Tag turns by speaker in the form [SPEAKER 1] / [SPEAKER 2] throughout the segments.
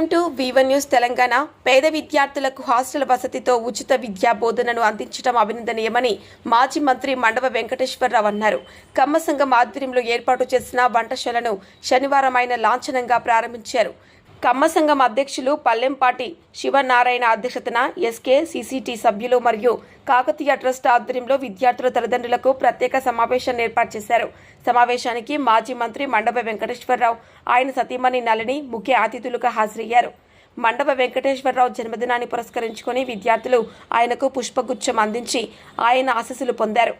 [SPEAKER 1] Welcome to Vivan news Telangana. పేద విద్యార్థులకు hostel వసతితో ఉచిత విద్యా బోధనను అందించడం అభినందనీయమని మాజీ మంత్రి మండవ వెంకటేశ్వరరావు అన్నారు. కమ్మ సంఘం ఆధ్వర్యంలో ఏర్పాటు చేసిన వంటశాలను శనివారం ఆయన లాంఛనంగా ప్రారంభించారు. కమ్మ సంఘం అధ్యక్షులు పల్లెంపాటి శివనారాయణ అధ్యక్షతన ఎస్కే సిసిటి సభ్యులు మరియు కాకతీయ ట్రస్ట్ ఆధ్వర్యంలో విద్యార్థుల తల్లిదండ్రులకు ప్రత్యేక సమావేశాన్ని ఏర్పాటు చేశారు. సమావేశానికి మాజీ మంత్రి మండప వెంకటేశ్వరరావు ఆయన సతీమణి నలిని ముఖ్య అతిథులుగా హాజరయ్యారు. మండప వెంకటేశ్వరరావు జన్మదినాన్ని పురస్కరించుకొని విద్యార్థులు ఆయనకు పుష్పగుచ్చం అందించి ఆయన ఆశీస్సులు పొందారు.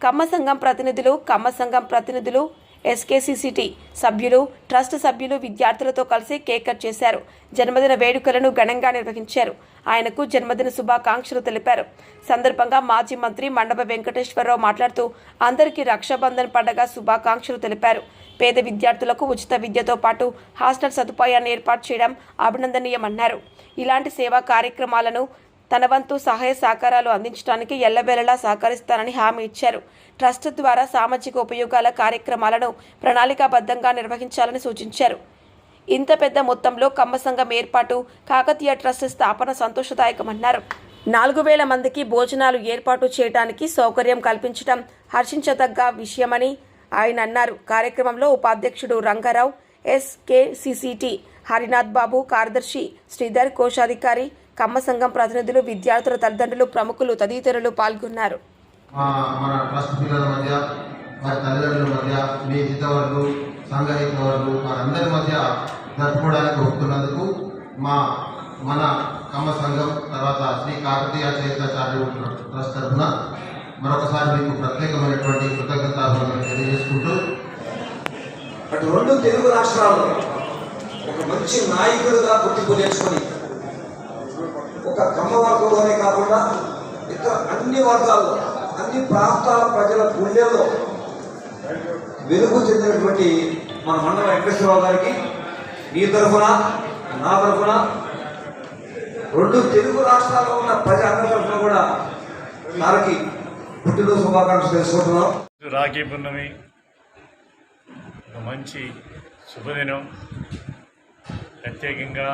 [SPEAKER 1] కమ్మ సంఘం ప్రతినిధులు కమ్మ సంఘం ప్రతినిధులు ఎస్కేసీసీటీ సభ్యులు ట్రస్ట్ సభ్యులు విద్యార్థులతో కలిసి కేక్ కట్ చేశారు. జన్మదిన వేడుకలను ఘనంగా నిర్వహించారు. ఆయనకు జన్మదిన శుభాకాంక్షలు తెలిపారు. సందర్భంగా మాజీ మంత్రి మండప వెంకటేశ్వరరావు మాట్లాడుతూ అందరికీ రక్షాబంధన్ పండగ శుభాకాంక్షలు తెలిపారు. పేద విద్యార్థులకు ఉచిత విద్యతో పాటు హాస్టల్ సదుపాయాన్ని ఏర్పాటు చేయడం అభినందనీయమన్నారు. ఇలాంటి సేవా కార్యక్రమాలను తన వంతు సహాయ సహకారాలు అందించడానికి ఎల్లవేళలా సహకరిస్తానని హామీ ఇచ్చారు. ట్రస్ట్ ద్వారా సామాజిక ఉపయోగాల కార్యక్రమాలను ప్రణాళికాబద్ధంగా నిర్వహించాలని సూచించారు. ఇంత పెద్ద మొత్తంలో కమ్మ సంఘం ఏర్పాటు కాకతీయ ట్రస్ట్ స్థాపన సంతోషదాయకమన్నారు. నాలుగు వేల మందికి భోజనాలు ఏర్పాటు చేయడానికి సౌకర్యం కల్పించడం హర్షించదగ్గ విషయమని ఆయన అన్నారు. కార్యక్రమంలో ఉపాధ్యక్షుడు రంగారావు ఎస్కేసిసిటి హరినాథ్ బాబు కార్యదర్శి శ్రీధర్ కోశాధికారి కమ్మ సంఘం ప్రతినిధులు విద్యార్థుల తల్లిదండ్రులు ప్రముఖులు తదితరులు పాల్గొన్నారు.
[SPEAKER 2] మన ట్రస్ట్ పిల్లల మధ్య వారి తల్లిదండ్రుల మధ్య మీ హితవర్లు సంఘ హితవర్లు వారందరి మధ్య జరుపుకోవడానికి ఒప్పుకున్నందుకు మా మన కమ్మ సంఘం తర్వాత శ్రీ కాకతీయ చరిత్ర చారిటబుల్ ట్రస్ట్ తరఫున మరొకసారి మీకు ప్రత్యేకమైనటువంటి కృతజ్ఞతాభివందనలు తెలియజేసుకుంటూ
[SPEAKER 3] అటు రెండు తెలుగు రాష్ట్రాల్లో ఒక మంచి నాయకుడిగా గుర్తింపు నేర్చుకొని ఒక కమ్మ వర్గంలోనే కాకుండా ఇతర అన్ని వర్గాల్లో అన్ని ప్రాంతాల ప్రజల గుండెల్లో వెలుగు చెందినటువంటి మన మండల వెంకటేశ్వరరావు గారికి మీ తరఫున నా తరఫున రెండు తెలుగు రాష్ట్రాల్లో ఉన్న ప్రజలందరి తరఫున కూడా వారికి పుట్టినరోజు శుభాకాంక్షలు తెలుసుకుంటున్నాం.
[SPEAKER 4] రాఖీ పున్నమి మంచి శుభదినం. ప్రత్యేకంగా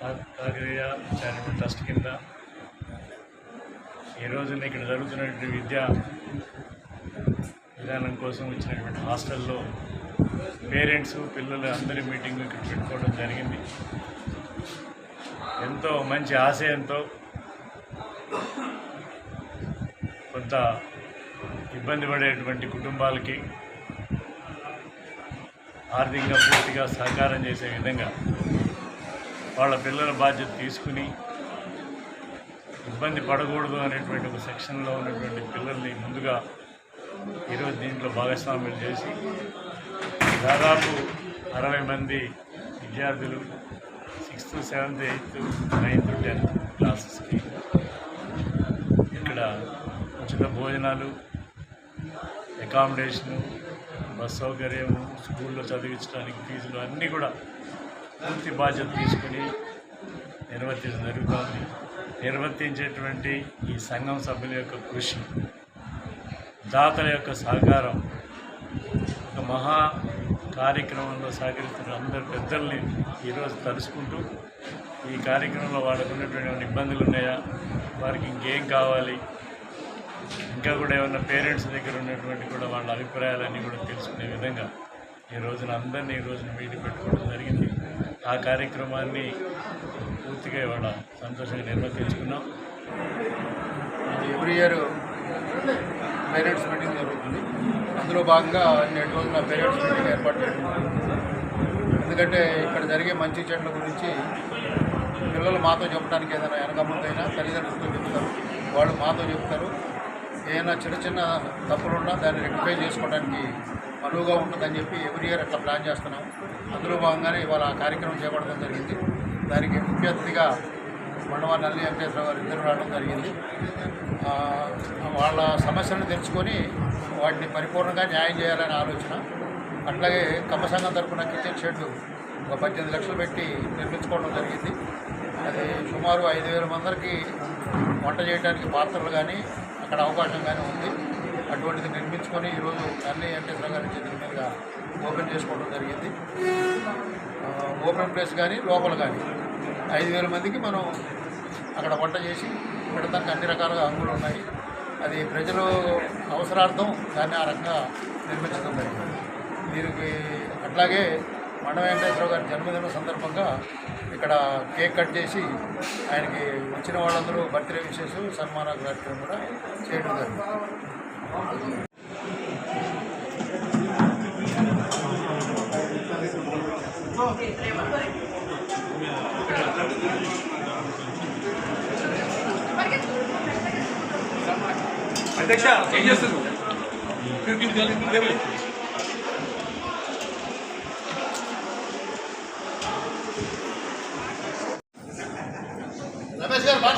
[SPEAKER 4] కాకతీయ చారిటబుల్ ట్రస్ట్ కింద ఈ రోజున ఇక్కడ జరుగుతున్నటువంటి విద్యా విధానం కోసం వచ్చినటువంటి హాస్టల్లో పేరెంట్స్ పిల్లలు అందరి మీటింగ్ ఇక్కడ పెట్టుకోవడం జరిగింది. ఎంతో మంచి ఆశయంతో కొంత ఇబ్బంది పడేటువంటి కుటుంబాలకి ఆర్థికంగా పూర్తిగా సహకారం చేసే విధంగా వాళ్ళ పిల్లల బాధ్యత తీసుకుని ఇబ్బంది పడకూడదు అనేటువంటి ఒక సెక్షన్లో ఉన్నటువంటి పిల్లల్ని ముందుగా ఈరోజు దీంట్లో భాగస్వామ్యం చేసి దాదాపు అరవై మంది విద్యార్థులు sixth seventh eighth ninth tenth క్లాసెస్కి ఇక్కడ ఉచిత భోజనాలు అకామిడేషను బస్ సౌకర్యము స్కూల్లో చదివించడానికి ఫీజులు అన్నీ కూడా పూర్తి బాధ్యత తీసుకుని నిర్వర్తించడం జరుగుతోంది నిర్వర్తించేటువంటి ఈ సంఘం సభ్యుల యొక్క కృషి దాతల యొక్క సహకారం ఒక మహా కార్యక్రమంలో సహకరిస్తున్న అందరు పెద్దల్ని ఈరోజు తలుసుకుంటూ ఈ కార్యక్రమంలో వాళ్ళకు ఉన్నటువంటి ఇబ్బందులు ఉన్నాయా? వారికి ఇంకేం కావాలి? ఇంకా కూడా ఏమన్నా పేరెంట్స్ దగ్గర ఉన్నటువంటి కూడా వాళ్ళ అభిప్రాయాలన్నీ కూడా తెలుసుకునే విధంగా ఈ రోజున అందరినీ ఈ రోజున మీటింగ్ పెట్టుకోవడం జరిగింది. ఆ కార్యక్రమాన్ని పూర్తిగా ఇవాళ సంతోషంగా నిర్వర్తించుకున్నాం.
[SPEAKER 5] ఎవ్రీ ఇయర్ పేరెంట్స్ మీటింగ్ జరుగుతుంది. అందులో భాగంగా నేటి రోజున పేరెంట్స్ మీటింగ్ ఏర్పాటు చేయడం. ఎందుకంటే ఇక్కడ జరిగే మంచి చెట్ల గురించి పిల్లలు మాతో చెప్పడానికి ఏదైనా వెనకముందైనా తల్లిదండ్రులతో చెప్తారు వాళ్ళు మాతో చెప్తారు. ఏదైనా చిన్న చిన్న తప్పులున్నా దాన్ని రెక్టిఫై చేసుకోవడానికి అనువుగా ఉంటుందని చెప్పి ఎవ్రీ ఇయర్ అట్లా ప్లాన్ చేస్తున్నాం. అందులో భాగంగానే ఇవాళ ఆ కార్యక్రమం చేపట్టడం జరిగింది. దానికి ముఖ్య అతిథిగా మండవ నల్లి వెంకటేశ్వర గారు ఇద్దరు రావడం జరిగింది. వాళ్ళ సమస్యలను తెలుసుకొని వాటిని పరిపూర్ణంగా న్యాయం చేయాలనే ఆలోచన. అట్లాగే కమ్మ సంఘం తరఫున కిచెన్ షెడ్ ఒక పద్దెనిమిది లక్షలు పెట్టి నిర్మించుకోవడం జరిగింది. అది సుమారు ఐదు వేల మందికి వంట చేయడానికి పాత్రలు కానీ అక్కడ అవకాశం కానీ ఉంది. అటువంటిది నిర్మించుకొని ఈరోజు అన్ని వెంకటేశ్వర గారి చేతుల మీదుగా ఓపెన్ చేసుకోవడం జరిగింది. ఓపెన్ ప్లేస్ కానీ లోపల కానీ ఐదు వేల మందికి మనం అక్కడ వంట చేసి పెడతానికి అన్ని రకాలుగా అంగులు ఉన్నాయి. అది ప్రజలు అవసరార్థం దాన్ని ఆ రకంగా నిర్మించడం జరిగింది. దీనికి అట్లాగే మండ వెంకటేశ్వర గారి జన్మదినం సందర్భంగా ఇక్కడ కేక్ కట్ చేసి ఆయనకి వచ్చిన వాళ్ళందరూ బర్త్డే విషయస్ సన్మాన కార్యక్రమం కూడా చేయడం జరిగింది.
[SPEAKER 6] అధ్యక్ష ఏం చేస్తున్నారు
[SPEAKER 5] రమేష్ గారు బాగా